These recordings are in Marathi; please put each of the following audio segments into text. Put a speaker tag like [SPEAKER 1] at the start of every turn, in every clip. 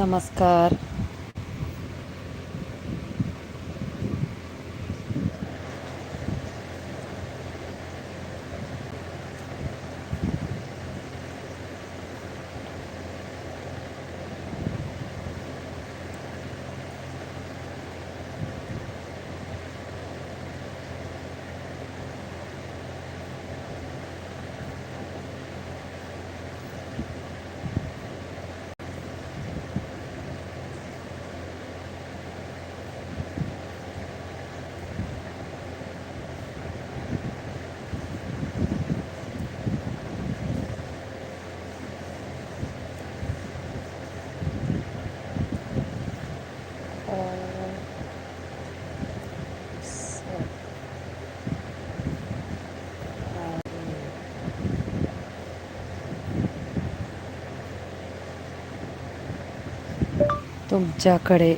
[SPEAKER 1] नमस्कार. तुमच्याकडे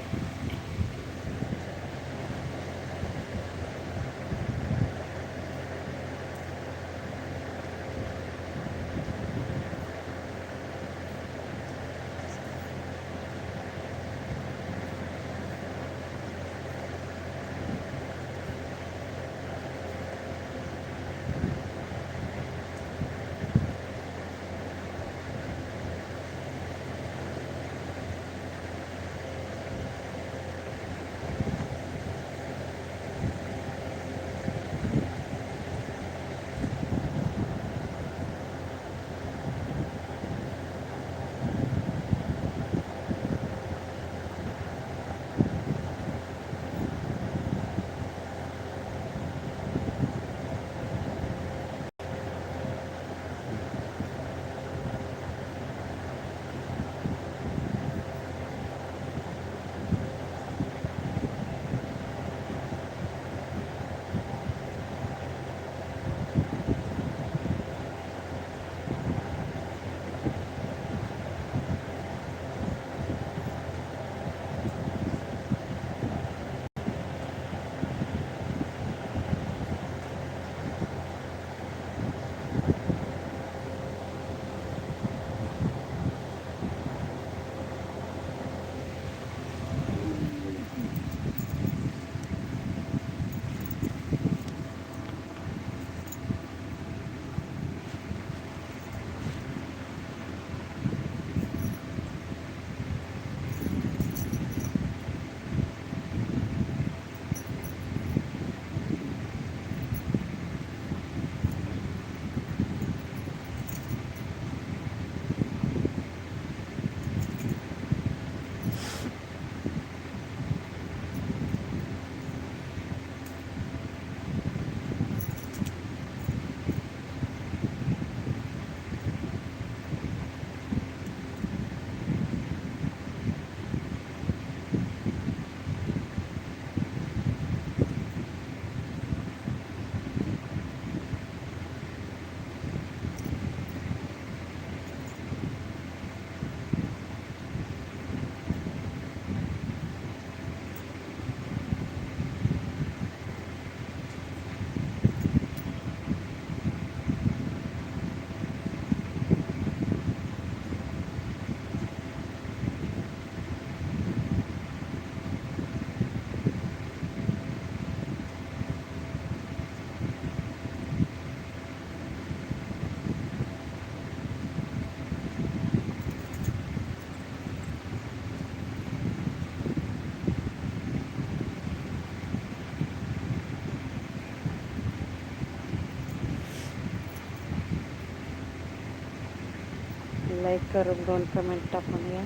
[SPEAKER 1] लाईक करून दोन कमेंट टाकून या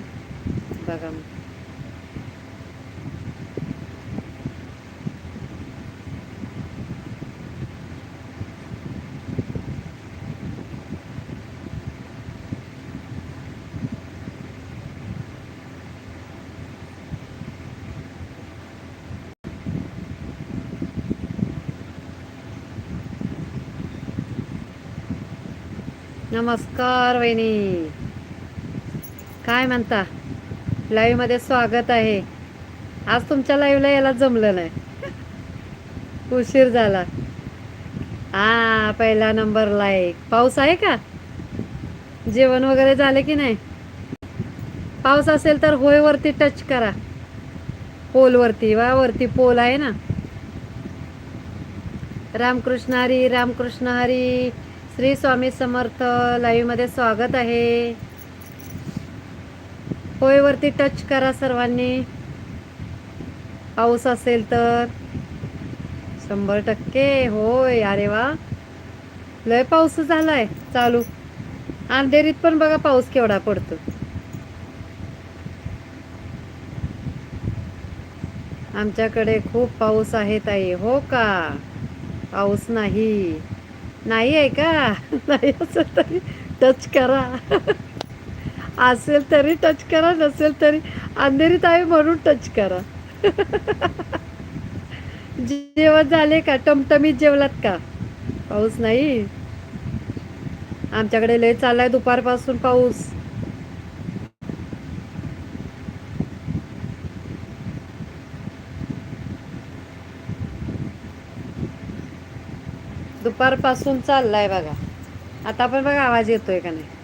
[SPEAKER 1] बघा मग. नमस्कार वहिनी काय म्हणता? लाईव्हमध्ये स्वागत आहे. आज तुमच्या लाईव्हला याला जमलं नाही. उशीर झाला. हा पहिला नंबर लाईक पाऊस आहे का? जेवण वगैरे झालं की नाही? पाऊस असेल तर होयवरती टच करा. पोलवरती वा वरती पोल आहे ना? रामकृष्ण हरी रामकृष्ण हरी. श्री स्वामी समर्थ लाईव्हमध्ये स्वागत आहे. होय वरती टच करा सर्वांनी. पाऊस असेल तर. शंभर टक्के. होय अरे वा. लय पाऊस झालाय चालू. अंधेरीत पण बघा पाऊस केवढा पडतो. आमच्याकडे खूप पाऊस आहे ताई हो का? पाऊस नाही. नाही आहे का? नाही असं तरी टच करा. असेल तरी टच करा नसेल तरी अंधेरीत आहे म्हणून टच करा. जेवण झाले का? टमटमीत जेवलात का? पाऊस नाही? आमच्याकडे लय चाललाय दुपारपासून पाऊस. दुपारपासून चाललाय बघा. आता पण बघा आवाज येतोय का नाही?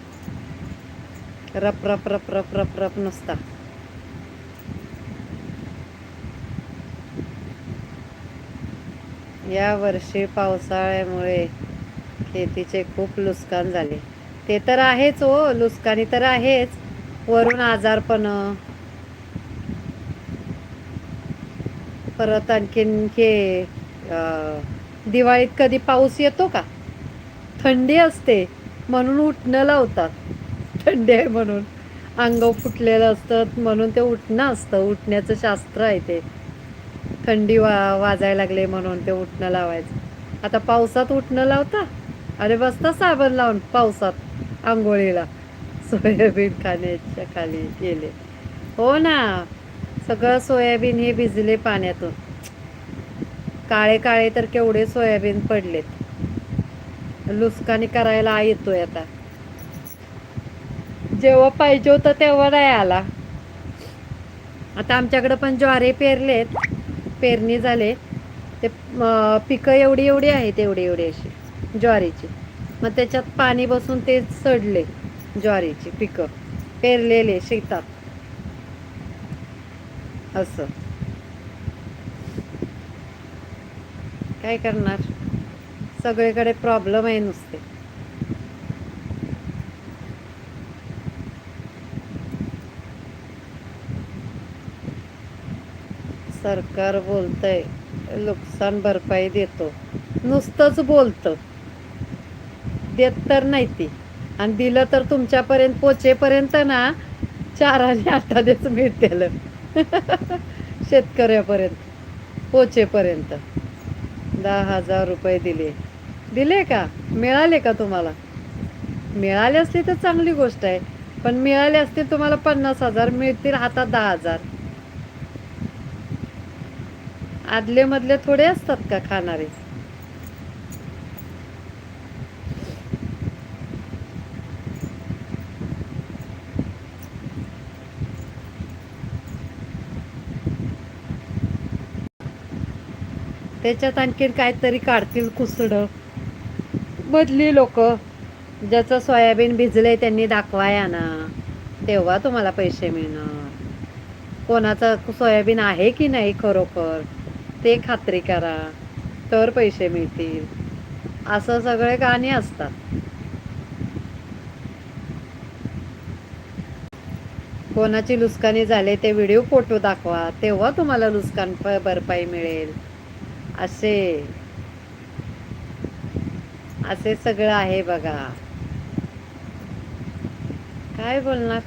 [SPEAKER 1] रप रप रप रप रप रप नुसता. या वर्षी पावसाळ्यामुळे शेतीचे खूप नुकसान झाले. ते तर आहेच हो नुकसानी तर आहेच. वरून आजारपण परत आणखीन हे दिवाळीत कधी पाऊस येतो का? थंडी असते म्हणून उठणं लावतात. थंडी आहे म्हणून. अंग फुटलेलं असतं म्हणून ते उठणं असतं. उठण्याचं शास्त्र आहे ते. थंडी वा वाजायला लागले म्हणून ते उठणं लावायचं. आता पावसात उठणं लावता? अरे बसता साबण लावून पावसात आंघोळीला. सोयाबीन खाण्याच्या खाली गेले हो ना. सगळं सोयाबीन हे भिजले पाण्यातून. काळे काळे तर केवढे सोयाबीन पडलेत. लुस्कानी करायला येतोय आता. जेव्हा पाहिजे होतं तेव्हा नाही आला. आता आमच्याकडं पण ज्वारी पेरलेत पेरणी झाले. ते पिकं एवढी एवढी आहेत एवढी एवढी अशी ज्वारीची. मग त्याच्यात पाणी बसून ते सडले ज्वारीची पिकं. पेरलेले शेतात. असं. काय करणार? सगळीकडे प्रॉब्लेम आहे नुसते. सरकार बोलतंय नुकसान भरपाई देतो. नुसतंच बोलतं. देत तर नाही ती. आणि दिलं तर तुमच्यापर्यंत पोचेपर्यंत ना चार आणि आठानेच मिळतेल. शेतकऱ्यापर्यंत पोचेपर्यंत. दहा हजार रुपये दिले. दिले का? मिळाले का तुम्हाला? मिळाले असते तर चांगली गोष्ट आहे. पण मिळाले असतील तुम्हाला पन्नास हजार मिळतील हातात दहा हजार. आदले मधले थोडे असतात का खाणारे? त्याच्यात आणखीन काहीतरी काढतील कुसड. मधली लोक ज्याचं सोयाबीन भिजलंय त्यांनी दाखवाया ना तेव्हा तुम्हाला पैसे मिळणार. कोणाचं सोयाबीन आहे की नाही खरोखर? ते खात्री करा तर पैसे मिळतील. असं सगळे गाणी असतात. कोणाची लुस्कानी झाले ते व्हिडिओ फोटो दाखवा तेव्हा तुम्हाला लुस्कान भरपाई मिळेल. असे. असे सगळं आहे बघा. काय बोलणार?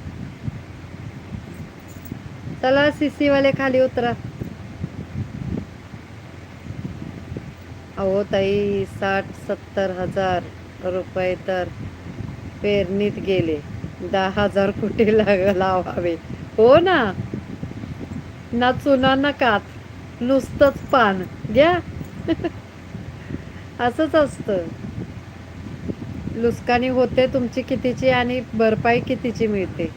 [SPEAKER 1] चला सीसी वाले खाली उतरा. अहो ताई साठ सत्तर हजार रुपये तर पेरणीत गेले. दहा हजार कुठे लाग लावावे? हो ना? ना चुना ना कात. नुसतंच पान. घ्या. असंच असतं. लुस्कानी होते तुमची कितीची आणि भरपाई कितीची मिळते?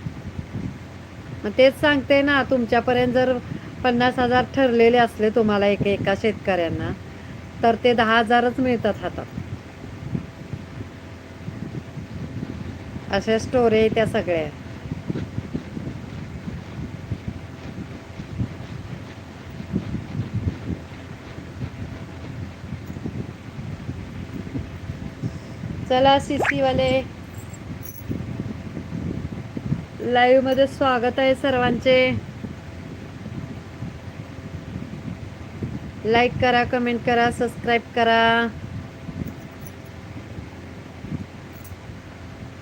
[SPEAKER 1] मग तेच सांगते ना तुमच्यापर्यंत जर पन्नास हजार ठरलेले असले तुम्हाला एक एका शेतकऱ्यांना तर ते दहा हजारच मिळतात हातात. अशा स्टोरी आहे त्या सगळ्या. चला सीसी वाले. लाईव्हमध्ये स्वागत आहे सर्वांचे. लाईक करा कमेंट करा सबस्क्राईब करा.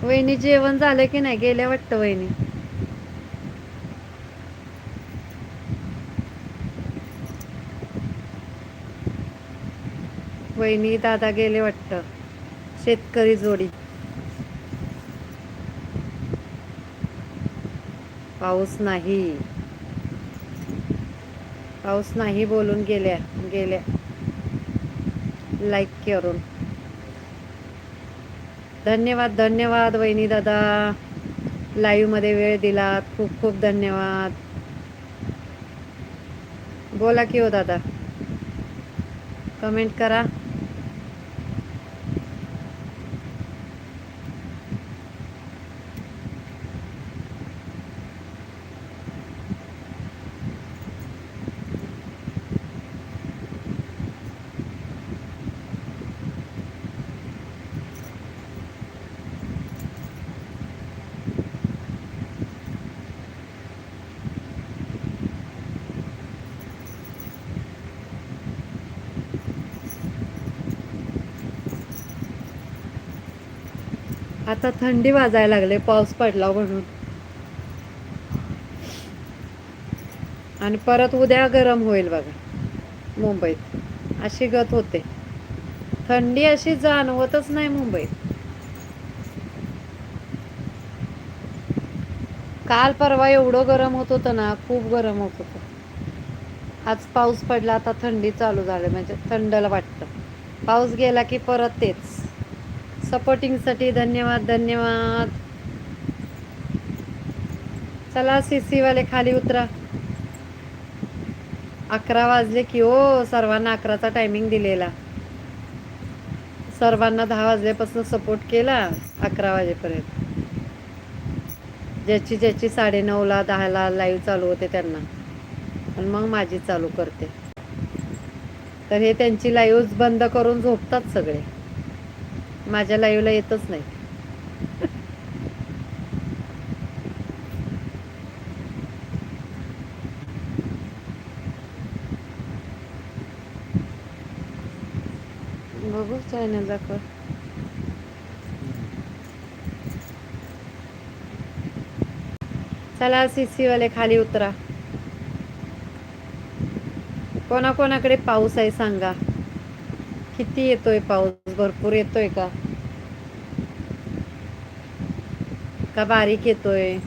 [SPEAKER 1] वहिनी जेवण झालं की नाही? गेल्या वाटतं वहिनी. वहिनी दादा गेले वाटतं. शेतकरी जोडी. पाऊस नाही. पाऊस नाही बोलून गेल्या गेल्या. लाईक करून. धन्यवाद धन्यवाद वहिनी दादा लाईव्हमध्ये वेळ दिलात खूप खूप धन्यवाद. बोला की हो दादा. कमेंट करा. आता थंडी वाजायला लागले पाऊस पडला म्हणून. आणि परत उद्या गरम होईल बघा मुंबईत. अशी गत होते. थंडी अशी जाणवतच नाही मुंबईत. काल परवा एवढं गरम होत होतं ना खूप गरम होत होतं. आज पाऊस पडला आता थंडी चालू झाली म्हणजे थंडला वाटतं. पाऊस गेला की परत तेच. सपोर्टिंगसाठी धन्यवाद धन्यवाद. चला सी वाले खाली उतरा. अकरा वाजले की ओ सर्वांना अकराचा टायमिंग दिलेला. सर्वांना दहा वाजल्यापासून सपोर्ट केला अकरा वाजेपर्यंत. ज्याची ज्याची साडेनऊला दहाला लाईव्ह चालू होते त्यांना. आणि मग माझी चालू करते. तर हे त्यांची लाईव्ह बंद करून झोपतात सगळे. माझ्या लाईव्हला येतच नाही. बघू चॅनल दाखव चला सीसीवाले खाली उतरा. कोणाकोणाकडे पाऊस आहे सांगा. किती येतोय पाऊस? भरपूर येतोय का? का बारीक येतोय?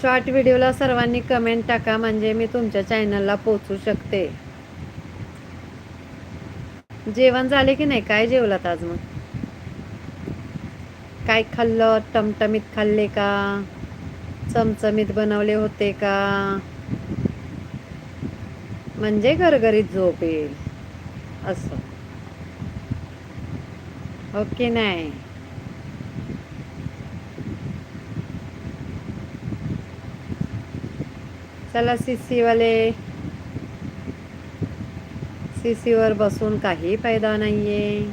[SPEAKER 1] शॉर्ट व्हिडिओला सर्वांनी कमेंट टाका म्हणजे मी तुमच्या चॅनलला पोचू शकते. जेवण झाले की नाही? काय जेवलात आज मग? काय खाल्लं? टमटमीत खाल्ले का? चमचमीत बनवले होते का? म्हणजे घरघरीत झोप येईल. असं. हो ओके नाही? चला सीसी वाले. सीसी वर बसून काही फायदा नाहीये.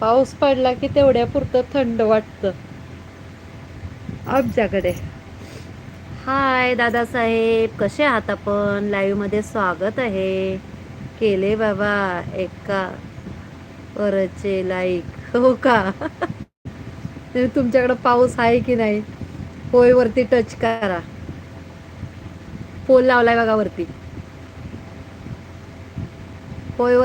[SPEAKER 1] पाऊस पडला की तेवढ्या पुरतं थंड वाटतं. आमच्याकडे. हाय दादासाहेब. कसे आहात आपण? लाईव्हमध्ये स्वागत आहे. केले बाबा एका वरचे लाईक हो का? तुमच्याकडे पाऊस आहे की नाही? होय वरती टच करा. पोल लावलाय बघा वरती. होय वर